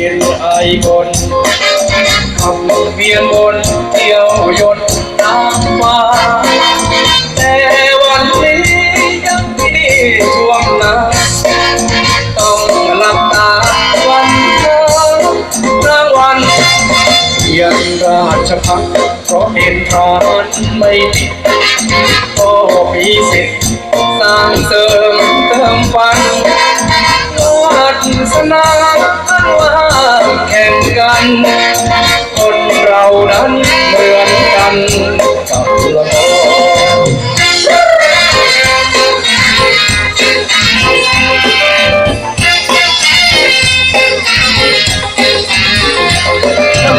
เป็นไอกลขับเวียนบนเที่ยวยนต์น้ำฟ้าแต่วันนี้ยังมีช่วงหน้าต้องหลับตาวันเช้ากลางวันเพียงราชพักเพราะเห็นทานไม่ติดก็มีสิทธิ์สร้างเสริมเติมฝันวาสนา คนเรานั้นเหมือนกันกับละคร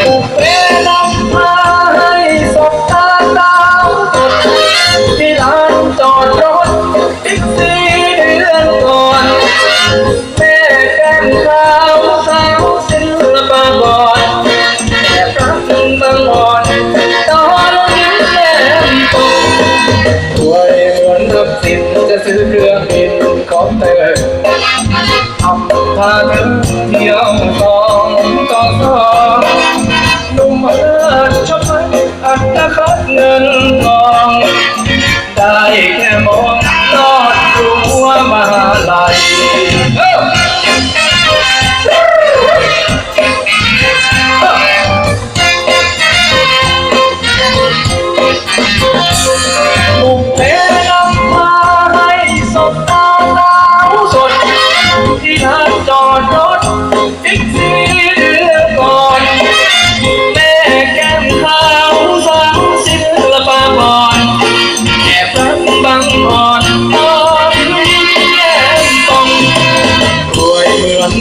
บุกเรนำพาให้สบตาดาว คอปเตอร์ทำพาเธอเที่ยวสองต่อสอ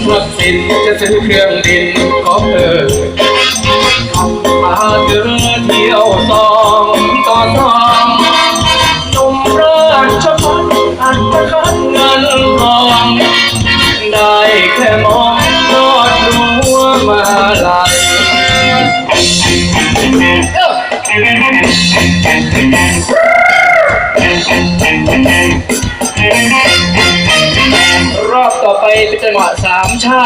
หมือนทักษิณจะซื้อเครื่องบินขอเธอ รอบต่อไปเป็นจังหวะสามชา